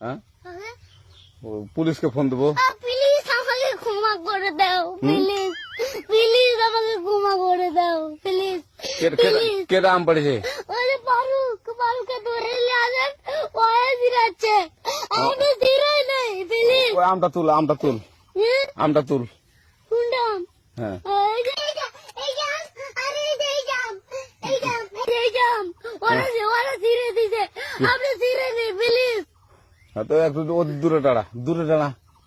হ্যাঁ? পুলিশকে ফোন দেবো। আ, প্লিজ আমাকে ক্ষমা করে দাও প্লিজ প্লিজ আমাকে ক্ষমা করে দাও প্লিজ কে- আম পড়েছে? ওই যে ফারুক ফারুককে ধরে নিয়ে আসেন ও ফিরাচ্ছে। আমাকে ধীরে নেই প্লিজ ওই আমটা তুল আমটা তুল। আমটা তুল। কোনটা হ্যাঁ এই যে এই যে- এই যে আম, আরে এই যে এই যে আম, এই যে আম, এই যে এই যে আম। ওরা ওরা ছিঁড়ে দিছে আপনি ছিঁড়ে নেই প্লিজ হ্যাঁ, তো একটু ও- দূরে টাড়া দূরে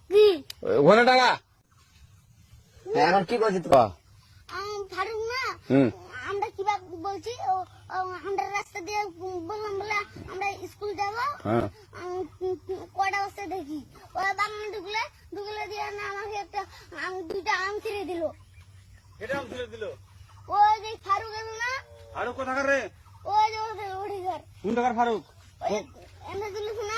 কি? ওখানে টাড়া এখন কি করছিস আম, ফারুক না আমরা কীভাবে বলছি আমরা রাস্তা দিয়ে বললাম বলে আমরা স্কুল যাব। হ্যাঁ। কয়টা বস্তা দেখি। ওরা বাগানে ঢুকলে ঢুকলে দিয়ে না আমাকে একটা দুইটা আম ছিঁড়ে দিল। এটা আম ছেড়ে দিল? ওই যে ফারুক এলো না ফারুক কোথাকার রে? যে কোন টাকার ফারুক? এনে তুলিস না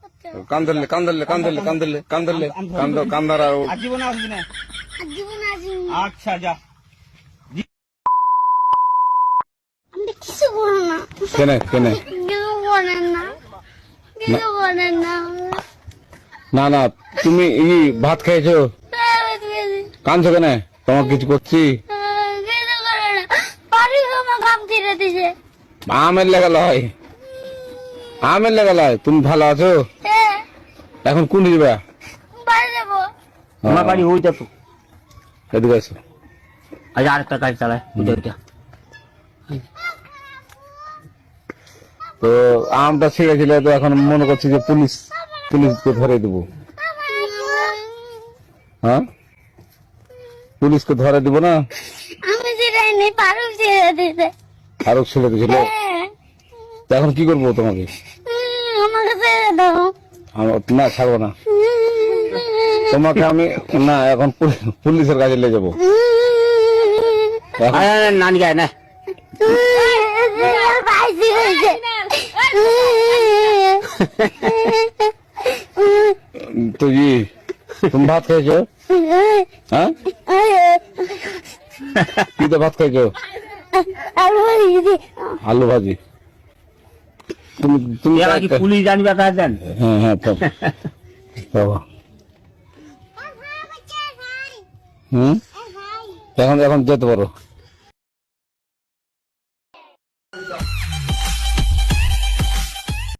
কান্দলে কান্দলে কান্দলে কান্দলে কান্দলে কান্দ কান্দার আর জীবন আসবি না আর জীবনে আসিনি আচ্ছা যা আমি কিছু বলো না কেনে কেনে বলেন না বলেন না না না তুমি ই ভাত খেয়েছো কাঁদছো কেনে? তোমার কিছু করছি? আমার কাম ছিঁড়ে দিছে। আমের লেগাল হয় আমের লেগাল হয় তুমি ভালো আছো? এখন কোন যাবে বাড়ি? যাব। আমার বাড়ি ওইটা তো এদিকে আছো আজ আরেকটা গাড়ি চালায় ওইটা ওইটা তো আমটা ছিঁড়েছিল তো এখন মনে করছি যে পুলিশ পুলিশকে ধরে দেবো। হ্যাঁ? পুলিশকে ধরে দিব না? আমি ছিঁড়াইনি পারু ছিঁড়ে দিছে আরও ছেড়ে দিয়েছিল? হ্যাঁ। এখন কি করব তোমাকে? আমাকে ছেড়ে দাও। না ছাড়বো না। তোমাকে আমি না এখন পুলি- পুলিশের কাছে নিয়ে যাব। নানি গায় না। তো জি তুমি ভাত খেয়েছো? হ্যাঁ? কি তো ভাত খেয়েছো? আলু ভাজি। তুমি তুমি কি পুলিশ জানবে তাই দেন হ্যাঁ হ্যাঁ তো। বাবা। হুম? এখন এখন যেতে পারো।